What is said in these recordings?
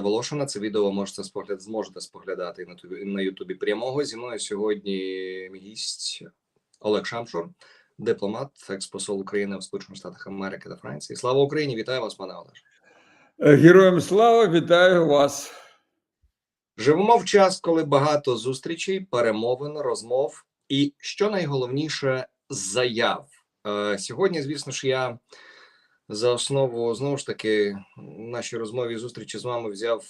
Волошина. Це відео можете спогляд, зможете споглядати на тубі на Ютубі прямого. Зі мною сьогодні мій гість Олег Шамшур, дипломат, експосол України в Сполучених Штатах Америки та Франції. Слава Україні! Вітаю вас, пане Олеж. Е, Героям слава, вітаю вас. Живемо в час, коли багато зустрічей, перемовин, розмов і що найголовніше заяв. Е, Сьогодні, звісно ж, я за основу знову ж таки в нашій розмові зустрічі з вами взяв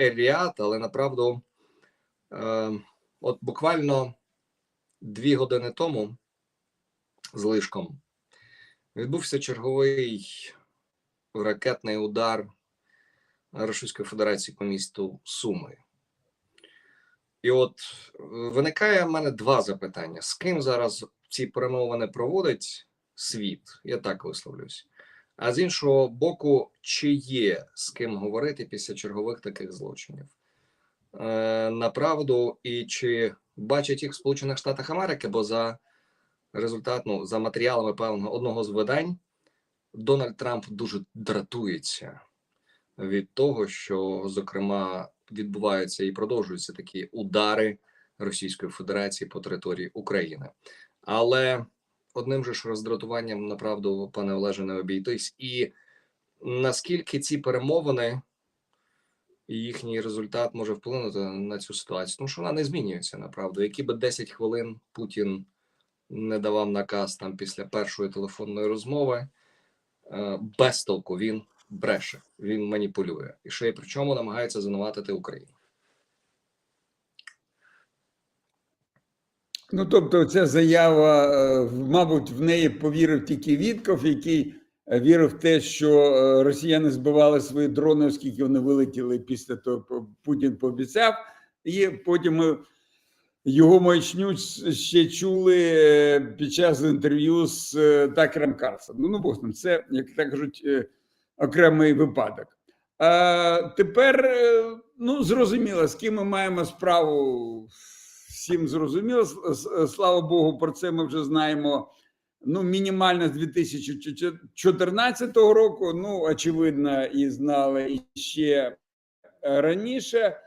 Еліат, але направду, е, от буквально дві години тому з лишком відбувся черговий ракетний удар Російської Федерації по місту Суми. І от е, виникає в мене два запитання: з ким зараз ці перемовини проводить світ? Я так висловлюсь. А з іншого боку, чи є з ким говорити після чергових таких злочинів? Е, направду, і чи бачать їх в Сполучених Штатах Америки? Бо за результат, ну, за матеріалами певного одного з видань, Дональд Трамп дуже дратується від того, що, зокрема, відбуваються і продовжуються такі удари Російської Федерації по території України. Але одним же ж роздратуванням, направду, пане Олеже, не обійтись. І наскільки ці перемовини і їхній результат може вплинути на цю ситуацію? Тому що вона не змінюється направду. Які би 10 хвилин Путін не давав наказ там після першої телефонної розмови, е, без толку він бреше, він маніпулює і ще й причому намагається звинуватити Україну. Ну, тобто, ця заява, е, мабуть, в неї повірив тільки Вітков, який е, вірив в те, що е, росіяни збивали свої дрони, оскільки вони вилетіли після того, Путін пообіцяв, і потім його маячню ще чули під час інтерв'ю з Такером Карсоном. Ну, бог з ним, це, як так кажуть, окремий випадок. А тепер ну зрозуміло, з ким ми маємо справу. Всім зрозуміло. Слава Богу, про це ми вже знаємо. Ну, мінімально з 2014 року. Ну, очевидно, і знали ще е, раніше.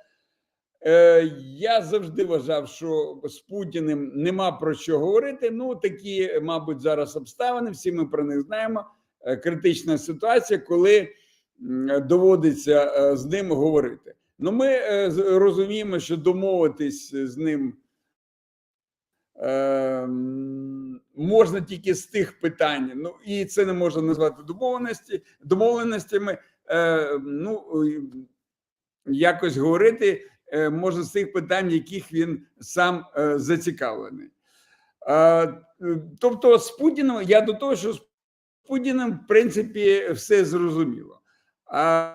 Е, Я завжди вважав, що з Путіним нема про що говорити. Ну, такі, мабуть, зараз обставини. Всі ми про них знаємо. Е, Критична ситуація, коли доводиться з ним говорити. Ну, ми розуміємо, що домовитись з ним е, можна тільки з тих питань. Ну і це не можна назвати домовленості домовленостями. Е, ну якось говорити е, можна з тих питань, яких він сам е, зацікавлений. Е, тобто, з Путіним я до того, що з Путіним, в принципі, все зрозуміло. А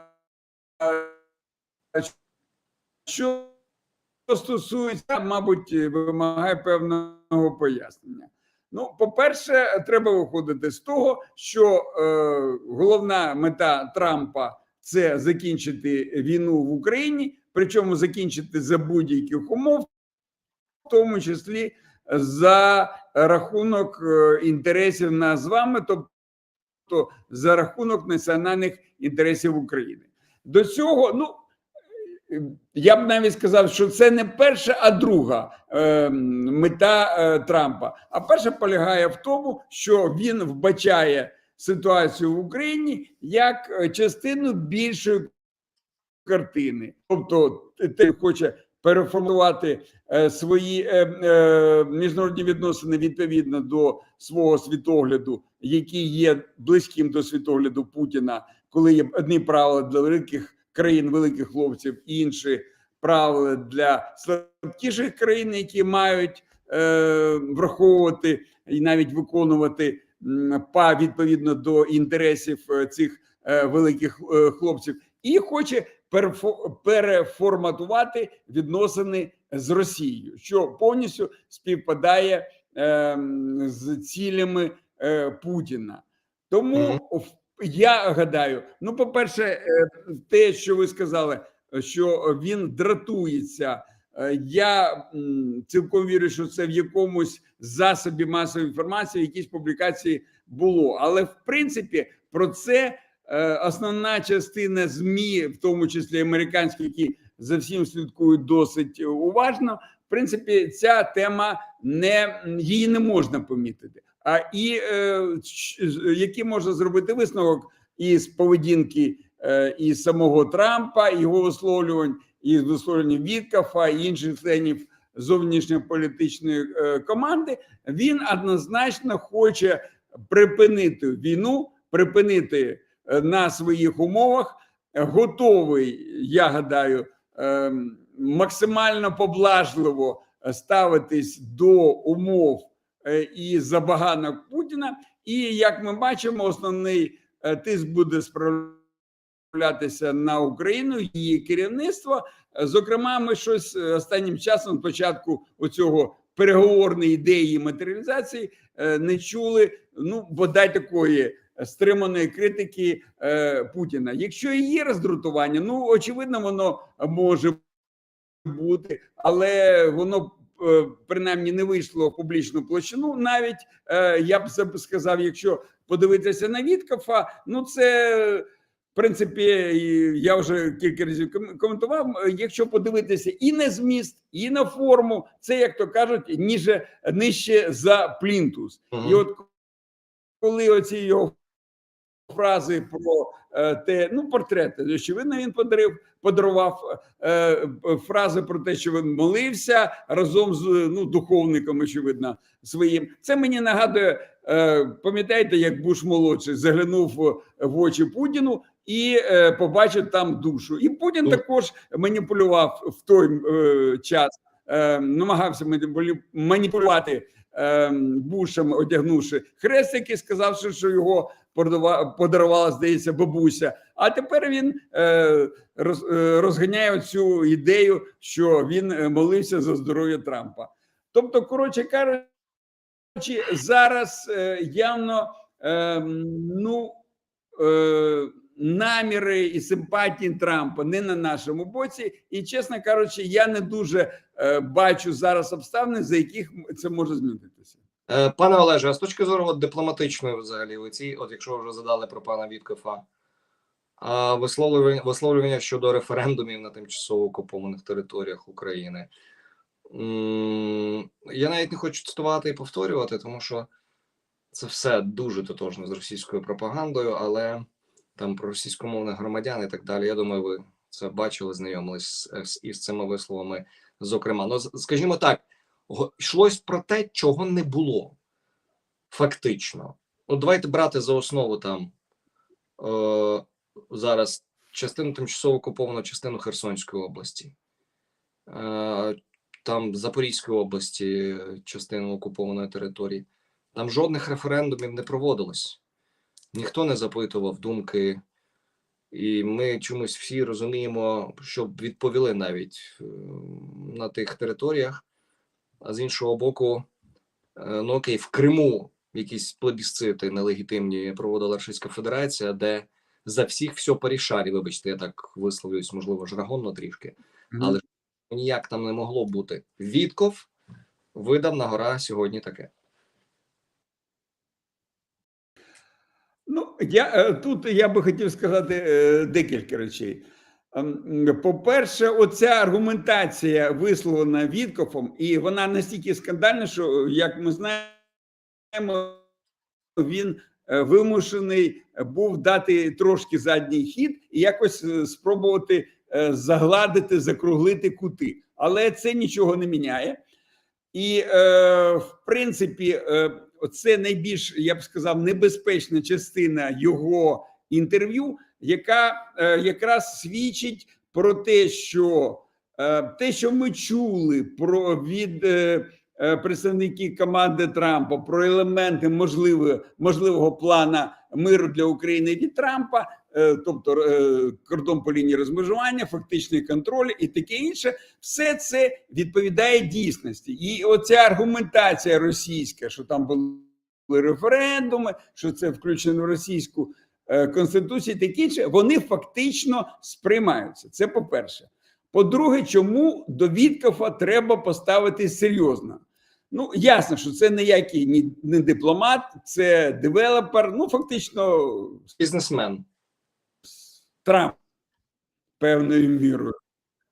а що стосується, мабуть, вимагає певного пояснення. Ну, по-перше, треба виходити з того, що е, головна мета Трампа це закінчити війну в Україні, причому закінчити за будь-яких умов, в тому числі за рахунок е, інтересів нас з вами, тобто за рахунок національних інтересів України. До цього, ну я б навіть сказав, що це не перша, а друга е, мета е, Трампа. А перша полягає в тому, що він вбачає ситуацію в Україні як е, частину більшої картини. Тобто, ти хоче переформувати е, свої е, е, міжнародні відносини відповідно до свого світогляду, який є близьким до світогляду Путіна, коли є одні правила для великих країн, великих хлопців, інші правила для слабкіших країн, які мають е, враховувати і навіть виконувати па відповідно до інтересів е, цих е, великих е, хлопців, і хоче перефо- переформатувати відносини з Росією, що повністю співпадає е, з цілями е, Путіна. Тому в- я гадаю, ну, по-перше, е, те, що ви сказали, що він дратується. Е, Я цілком вірю, що це в якомусь засобі масової інформації, в якійсь публікації було. Але в принципі про це е, основна частина ЗМІ, в тому числі американські, які за всім слідкують досить уважно. В принципі, ця тема не її не можна помітити. А і е, щ- можна зробити висновок із поведінки е, і самого Трампа, його висловлювань, і висловлювань Віткафа і інших членів зовнішньополітичної е, команди, він однозначно хоче припинити війну, припинити на своїх умовах. Готовий, я гадаю, е, максимально поблажливо ставитись до умов і забаганок Путіна. І як ми бачимо, основний е, тиск буде справлятися на Україну, її керівництво. Е, Зокрема, ми щось е, останнім часом, початку оцього переговорної ідеї матеріалізації, е, не чули. Ну, бодай такої стриманої критики е, Путіна. Якщо і є роздратування, ну очевидно, воно може бути, але воно е, принаймні не вийшло в публічну площину. Навіть е, я б сказав, якщо подивитися на Віткафа, ну це. В принципі, я вже кілька разів коментував. е, Якщо подивитися і на зміст, і на форму, це як то кажуть, ніже нижче за плінтус. Мгм. І от коли оці його фрази про е, те, ну портрети, очевидно, він подарив, подарував е, е, фрази про те, що він молився разом з ну духовником, очевидно, своїм. Це мені нагадує. Е, пам'ятаєте, як Буш молодший заглянув в- очі Путіну і е, побачив там душу. І Путін також маніпулював в той е, час, е, намагався маніпулю- маніпулювати е, Бушем, одягнувши хрестики, сказавши, що його подарувала, здається, бабуся. А тепер він е, е, розганяє цю ідею, що він е, молився за здоров'я Трампа. Тобто, коротше кажучи, зараз явно ну, наміри і симпатії Трампа не на нашому боці. І, чесно кажучи, я не дуже бачу зараз обставини, за яких це може змінитися. Пане Олеже, а з точки зору от, дипломатичної взагалі, оці, от якщо ви вже задали про пана Віткофа, а висловлювання, висловлювання щодо референдумів на тимчасово окупованих територіях України. Я навіть не хочу цитувати і повторювати, тому що це все дуже тотожно з російською пропагандою, але там про російськомовних громадян і так далі. Я думаю, ви це бачили, знайомились із цими висловами. Зокрема, ну скажімо так, йшлось про те, чого не було фактично. Ну, давайте брати за основу там е, зараз частину тимчасово окуповану частину Херсонської області, е, там Запорізької області, частину окупованої території. Там жодних референдумів не проводилось. Ніхто не запитував думки, і ми чомусь всі розуміємо, щоб відповіли навіть е, на тих територіях. А з іншого боку, е, ну окей, в Криму якісь плебісцити нелегітимні проводила Російська Федерація, де за всіх все порішарі. Вибачте, я так висловлююсь, можливо, жаргонно трішки, але ніяк там не могло бути. Вітков видав на гора сьогодні таке. Ну, я е, тут я би хотів сказати е, декілька речей. Ем, По-перше, оця аргументація висловлена Віткофом, і вона настільки скандальна, що як ми знаємо, він вимушений був дати трошки задній хід і якось е, спробувати е, загладити, закруглити кути. Але це нічого не міняє. І, е, в принципі, е, це найбільш, я б сказав, небезпечна частина його інтерв'ю, яка е, якраз свідчить про те, що е, те, що ми чули про від е, е, команди Трампа про елементи можливого, можливого плана миру для України від Трампа, е, тобто е, кордон по лінії розмежування, фактичний контроль і таке інше, все це відповідає дійсності. І оця аргументація російська, що там були референдуми, що це включено в російську конституцію, таке інше, вони фактично сприймаються. Це по-перше. По-друге, чому до Віткофа треба поставити серйозно? Ну, ясно, що це ніякий ні- не дипломат, це девелопер, ну фактично Бізнесмен. Трамп певною мірою.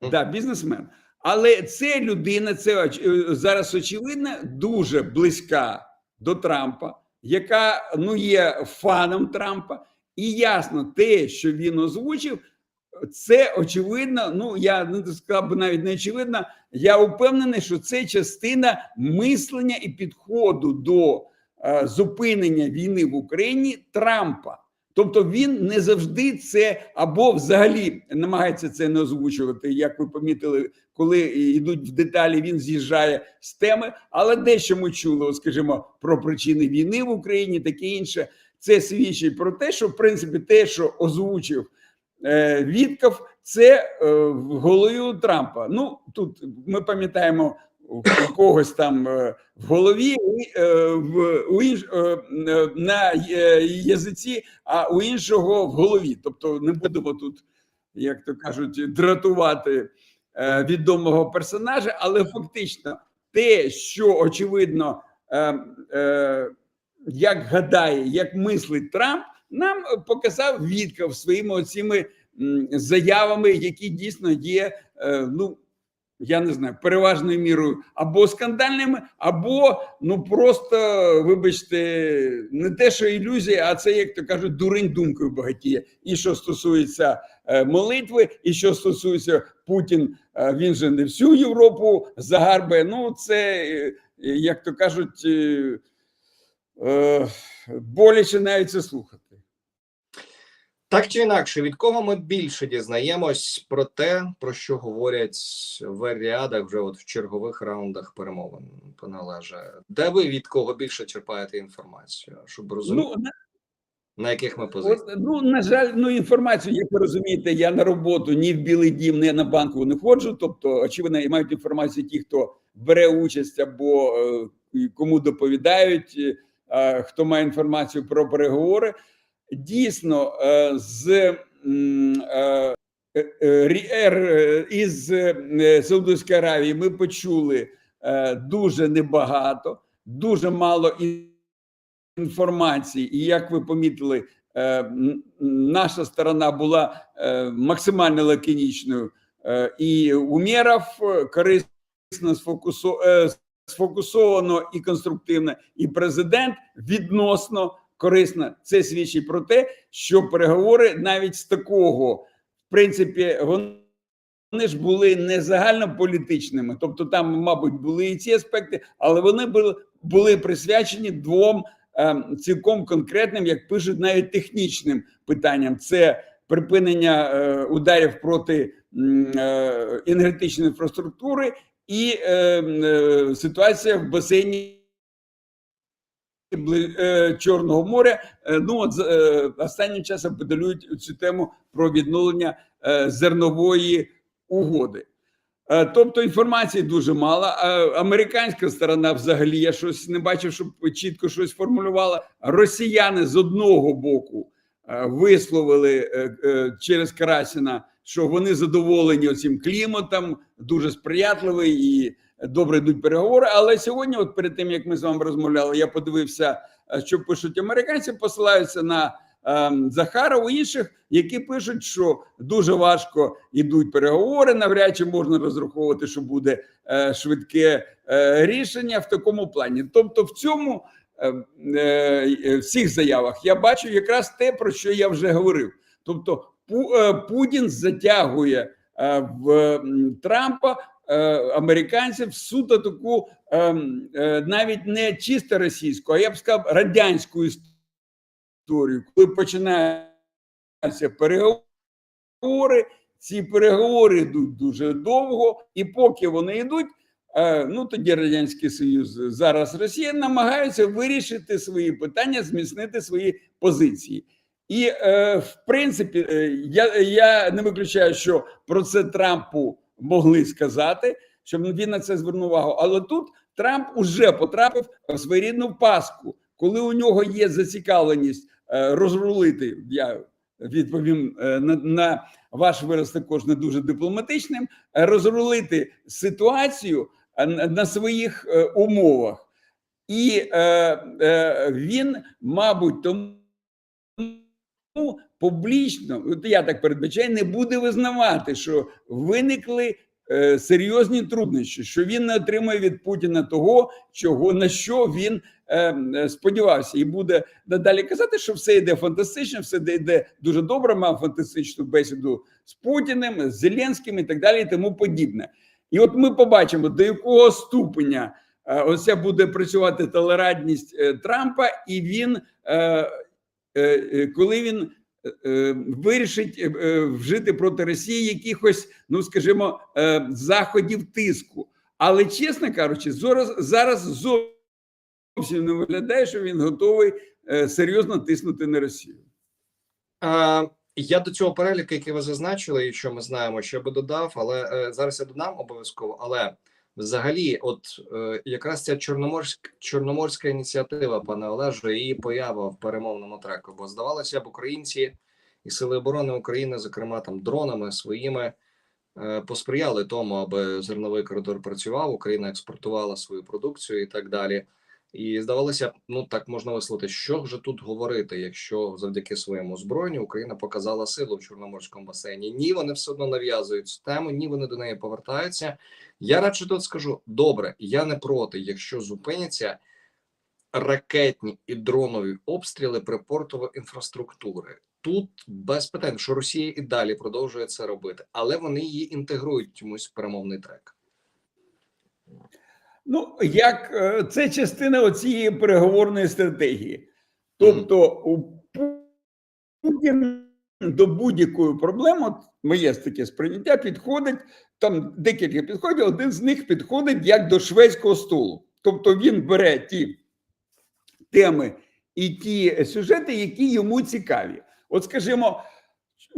Мгм. Да, бізнесмен. Але це людина, це е, зараз очевидно, дуже близька до Трампа, яка ну є фаном Трампа, і ясно, те, що він озвучив, це очевидно. Ну я не сказав би навіть не очевидно. Я впевнений, що це частина мислення і підходу до е, зупинення війни в Україні Трампа. Тобто він не завжди це або взагалі намагається це не озвучувати, як ви помітили, коли йдуть в деталі, він з'їжджає з теми. Але дещо ми чули, скажімо, про причини війни в Україні, таке інше. Це свідчить про те, що в принципі те, що озвучив Вітков, це е, в голові Трампа. Ну тут ми пам'ятаємо у когось там е, в голові, е, в у інш, е, е, на е, язиці, а у іншого в голові. Тобто не будемо тут, як то кажуть, дратувати е, відомого персонажа, але фактично те, що очевидно, е, е, як гадає, як мислить Трамп, нам показав Вітков своїми оціми заявами, які дійсно є. е, ну я не знаю, переважною мірою або скандальними, або ну просто, вибачте, не те, що ілюзія, а це, як то кажуть, дурень думкою багатіє. І що стосується е, молитви, і що стосується Путін, е, він же не всю Європу загарбає. Ну, це, як то кажуть, боляче навіть це слухати. Так чи інакше, від кого ми більше дізнаємось про те, про що говорять в рядах вже от в чергових раундах перемовин, пане Олеже? Де ви від кого більше черпаєте інформацію, щоб розуміти, Ну, на- на яких ми позиціях? Ну, на жаль, ну інформацію, як ви розумієте, я на роботу ні в Білий Дім, ні на банку не ходжу. Тобто, очевидно, і мають інформацію ті, хто бере участь або е, кому доповідають, е, хто має інформацію про переговори. Дійсно, з із Саудовської Аравії ми почули е, дуже небагато, дуже мало інформації. І як ви помітили, е, наша сторона була е, максимально лаконічною, і Умєров е, корисно сфокусовано і конструктивно, і президент відносно корисно. Це свідчить про те, що переговори навіть з такого, в принципі, вони. Ж були не загальнополітичними, тобто там, мабуть, були і ці аспекти, але вони були, були присвячені двом ем, цілком конкретним, як пишуть, навіть технічним питанням: це припинення е, ударів проти е, енергетичної інфраструктури і е, е, ситуація в басейні е, Чорного моря. Е, Ну от е, останнім часом подалюють цю тему про відновлення е, зернової угоди. Е, Тобто інформації дуже мало. Американська сторона, взагалі, я щось не бачив, щоб чітко щось формулювала. Росіяни з одного боку е, висловили е, е, через Карасіна, що вони задоволені цим кліматом, дуже сприятливий і добре йдуть переговори. Але сьогодні, от перед тим як ми з вами розмовляли, я подивився, е, що пишуть американці, посилаються на ем, Захарова, інших, які пишуть, що дуже важко йдуть переговори. Навряд чи можна розраховувати, що буде е, швидке е, рішення в такому плані. Тобто, в цьому е, е, всіх заявах я бачу якраз те, про що я вже говорив. Тобто, Пу, Путін затягує в Трампа. Е, Американців суто таку ем, е, навіть не чисто російську, а я б сказав радянську історію, коли починаються переговори, ці переговори йдуть дуже довго, і поки вони йдуть, е, ну тоді Радянський Союз, зараз Росія намагаються вирішити свої питання, зміцнити свої позиції. І в принципі, я, я не виключаю, що про це Трампу могли сказати, щоб він на це звернув увагу. Але тут Трамп уже потрапив в своєрідну паску, коли у нього є зацікавленість е, розрулити. Я відповім е, на, на ваш вираз також не дуже дипломатичним. е, Розрулити ситуацію на, своїх умовах, і е, е, він, мабуть, тому публічно, от я так передбачаю, не буде визнавати, що виникли е, серйозні труднощі, що він не отримає від Путіна того, чого на що він е, е, сподівався, і буде надалі казати, що все йде фантастично, все йде дуже добре. Мав фантастичну бесіду з Путіним, з Зеленським і так далі, і тому подібне. І от ми побачимо, до якого ступеня е, оця буде працювати толерантність е, Трампа, і він, коли він е, е, вирішить е, е, вжити проти Росії якихось, ну скажімо, заходів тиску. Але чесно кажучи, зараз, зараз зовсім не виглядає, що він готовий серйозно тиснути на Росію. Е, я до цього переліку, який ви зазначили, і що ми знаємо, ще би додав, але е, зараз я додам обов'язково. Але взагалі, от е, якраз ця чорноморська чорноморська ініціатива, пане Олеже, її поява в перемовному треку, бо здавалося б, українці і сили оборони України, зокрема там дронами своїми, е, посприяли тому, аби зерновий коридор працював, Україна експортувала свою продукцію і так далі. І здавалося ну так можна висловити, що вже тут говорити, якщо завдяки своєму озброєнню Україна показала силу в Чорноморському басейні. Ні, вони все одно нав'язують цю тему, ні, вони до неї повертаються. Я радше тут скажу: добре, я не проти, якщо зупиняться ракетні і дронові обстріли припортової інфраструктури. Тут без питань, що Росія і далі продовжує це робити, але вони її інтегрують чомусь в перемовний трек. Ну, як е, це частина оцієї переговорної стратегії. Тобто, у Путін до будь-якої проблеми, моє таке сприйняття, підходить там декілька підходів. Один з них підходить як до шведського столу. Тобто він бере ті теми і ті сюжети, які йому цікаві. От, скажімо,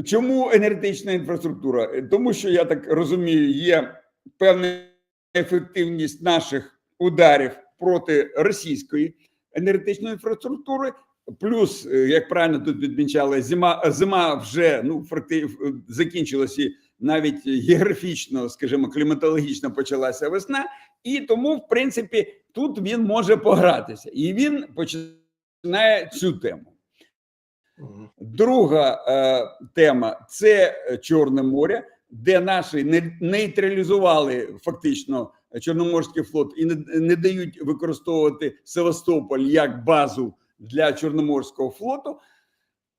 чому енергетична інфраструктура? Тому що я так розумію, є певна ефективність наших ударів проти російської енергетичної інфраструктури. Плюс, е, як правильно тут відмічали, зима зима вже ну факти закінчилася навіть географічно, скажімо, кліматологічно почалася весна, і тому, в принципі, тут він може погратися, і він починає цю тему. Друга е, тема це Чорне море, де наші не нейтралізували фактично Чорноморський флот і не, не дають використовувати Севастополь як базу для Чорноморського флоту.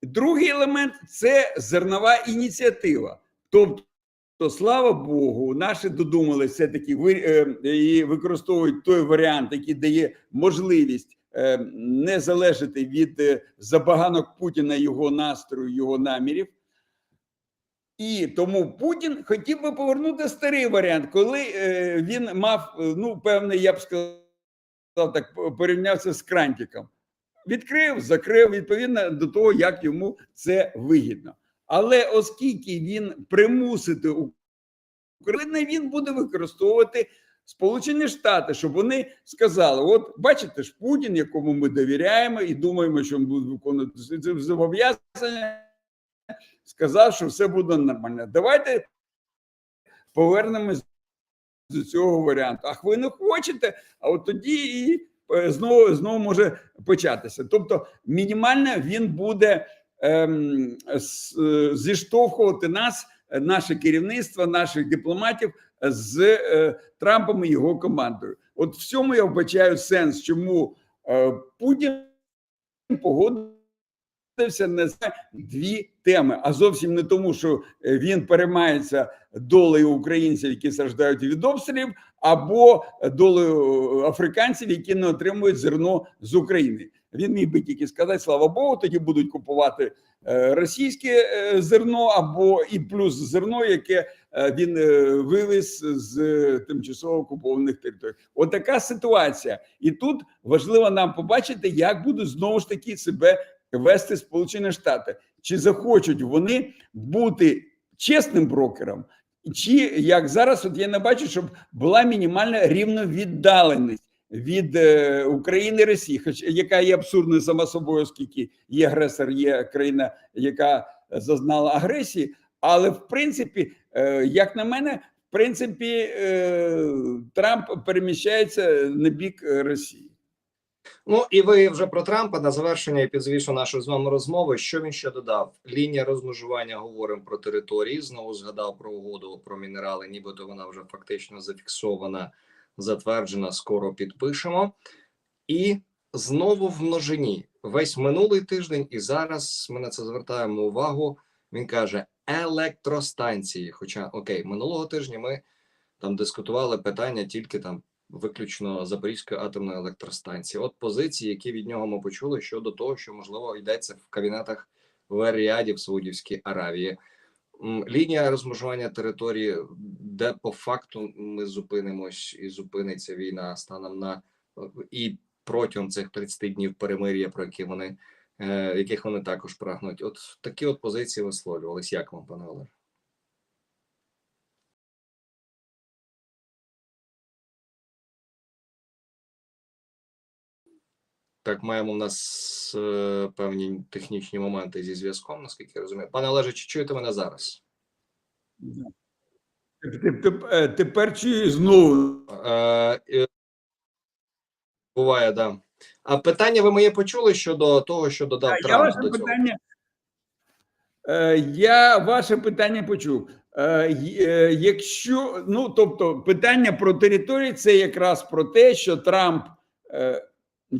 Другий елемент це зернова ініціатива. Тобто, слава Богу, наші додумали все-таки ви, е, і використовують той варіант, який дає можливість е, не залежати від е, забаганок Путіна, його настрою, його намірів. І тому Путін хотів би повернути старий варіант, коли е, він мав е, ну певний, я б сказав, так порівнявся з крантиком. Відкрив, закрив відповідно до того, як йому це вигідно. Але оскільки він примусити Україну, він буде використовувати Сполучені Штати, щоб вони сказали: от бачите ж, Путін, якому ми довіряємо, і думаємо, що він буде виконувати зобов'язання сказав, що все буде нормально. Давайте повернемось до цього варіанту. Ах, ви не хочете, а от тоді і е, знову знову може початися. Тобто, мінімально він буде ем, е, зіштовхувати нас, е, наше керівництво, наших дипломатів з е, Трампом і його командою. От в цьому я вбачаю сенс, чому е, Путін погодив на дві теми, а зовсім не тому, що е, він переймається долею українців, які страждають від обстрілів, або долею африканців, які не отримують зерно з України. Він міг би тільки сказати, слава Богу, тоді будуть купувати е, російське е, зерно, або і плюс зерно, яке е, він е, вивіз з е, тимчасово окупованих територій. Отака ситуація, і тут важливо нам побачити, як будуть знову ж таки себе вести Сполучені Штати. Чи захочуть вони бути чесним брокером, чи як зараз, от я не бачу, щоб була мінімальна рівновіддаленість від е, України і Росії, хоч яка є абсурдною сама собою, оскільки є агресор, є країна, яка зазнала агресії. Але в принципі, е, як на мене, в принципі, е, Трамп переміщається на бік Росії. Ну і ви вже про Трампа на завершення і підзвішу нашої з вами розмови. Що він ще додав? Лінія розмежування говоримо про території. Знову згадав про угоду про мінерали, нібито вона вже фактично зафіксована, затверджена. Скоро підпишемо. І знову в множині весь минулий тиждень, і зараз ми на це звертаємо увагу. Він каже електростанції. Хоча окей, минулого тижня ми там дискутували питання тільки там виключно Запорізької атомної електростанції. От позиції, які від нього ми почули щодо того, що можливо йдеться в кабінетах в Ер-Ріаді в Саудівській Аравії. Лінія розмежування території, де по факту ми зупинимось і зупиниться війна станом на і протягом цих 30 днів перемир'я, про які вони е, яких вони також прагнуть. От такі от позиції висловлювались. Як вам, пане Олег? Так, маємо в нас е, певні технічні моменти зі зв'язком, наскільки я розумію. Пане Олеже, чи чуєте мене зараз? Теп- теп- Тепер чую знову. Е, е, буває, да. А питання ви моє почули щодо того, що додав Я Трамп ваше до цього? питання. Е, Я ваше питання почув. Е, е, Якщо ну тобто питання про території, це якраз про те, що Трамп, е,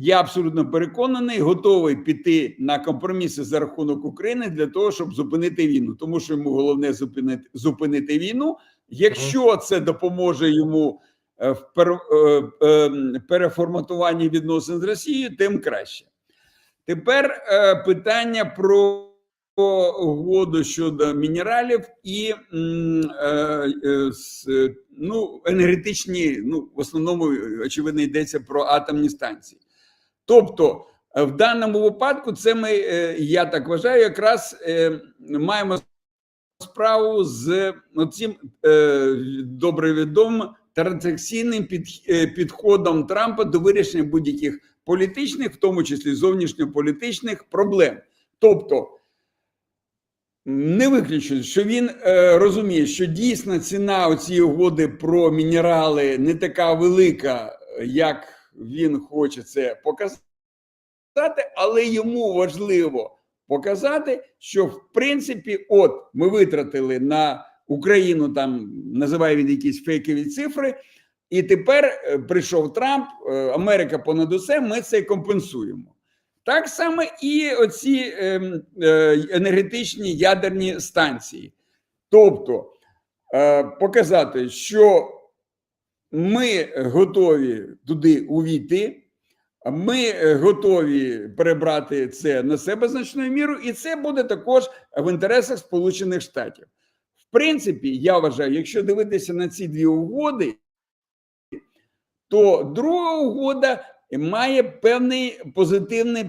я абсолютно переконаний, готовий піти на компроміси за рахунок України для того, щоб зупинити війну, тому що йому головне зупинити зупинити війну. Якщо це допоможе йому е, в е, е, переформатуванні відносин з Росією, тим краще. Тепер питання про угоду щодо мінералів і ну, енергетичні, ну, в основному, очевидно, йдеться про атомні станції. Тобто, е, в даному випадку, це ми, е, я так вважаю, якраз е, маємо справу з цим добре відомим транзакційним підходом Трампа до вирішення будь-яких політичних, в тому числі зовнішньополітичних проблем. Тобто не виключено, що він е, розуміє, що дійсно ціна цієї угоди про мінерали не така велика, як він хоче це показати, але йому важливо показати, що в принципі, от ми витратили на Україну, там називає він якісь фейкові цифри. І тепер е, прийшов Трамп, е, Америка понад усе, ми це компенсуємо. Так само і оці ем, е, енергетичні ядерні станції. Тобто показати, що ми готові туди увійти, ми готові перебрати це на себе значною мірою, і це буде також в інтересах Сполучених Штатів. В принципі, я вважаю, якщо дивитися на ці дві угоди, то друга угода має певний позитивний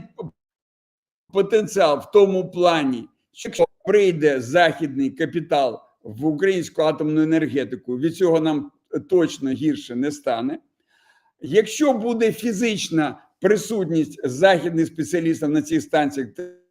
потенціал в тому плані, що прийде західний капітал в українську атомну енергетику, від цього нам точно гірше не стане. Якщо буде фізична присутність західних спеціалістів на цих станціях,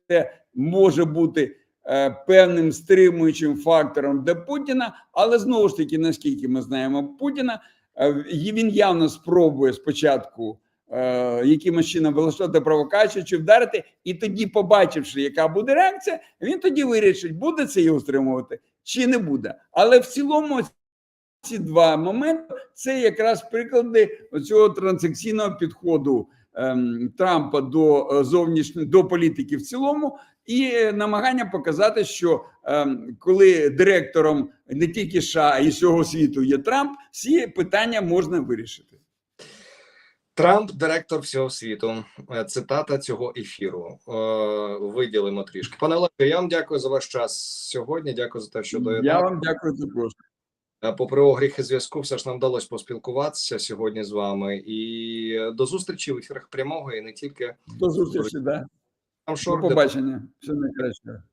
це може бути е, певним стримуючим фактором для Путіна, але знову ж таки, наскільки ми знаємо Путіна, е, він явно спробує спочатку е, якимось чином влаштувати провокацію чи вдарити, і тоді, побачивши, яка буде реакція, він тоді вирішить, буде це його стримувати чи не буде. Але в цілому ці два моменти це якраз приклади цього транзакційного підходу ем, Трампа до е, зовнішньої до політики в цілому, і е, намагання показати, що ем, коли директором не тільки США, а й всього світу є Трамп, всі питання можна вирішити. Трамп, директор всього світу. Е, Цитата цього ефіру. Виділимо трішки. Пане Олеже, я вам дякую за ваш час сьогодні. Дякую за те, що Я доєднали. вам дякую також. Е, Попри огріхи зв'язку, все ж нам вдалося поспілкуватися сьогодні з вами. І е, до зустрічі в ефірах прямого і не тільки До зустрічі. Да. там До побачення. Все найкраще.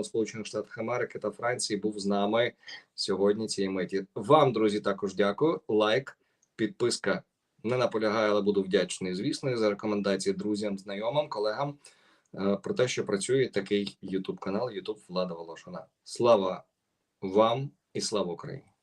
у Сполучених Штатах Америки та Франції був з нами сьогодні. Цієї миті. Вам, друзі, також дякую. Лайк, підписка. Не наполягаю, але буду вдячний, звісно, за рекомендації друзям, знайомим, колегам е, про те, що працює такий YouTube канал, YouTube Влада Волошина. Слава вам і слава Україні!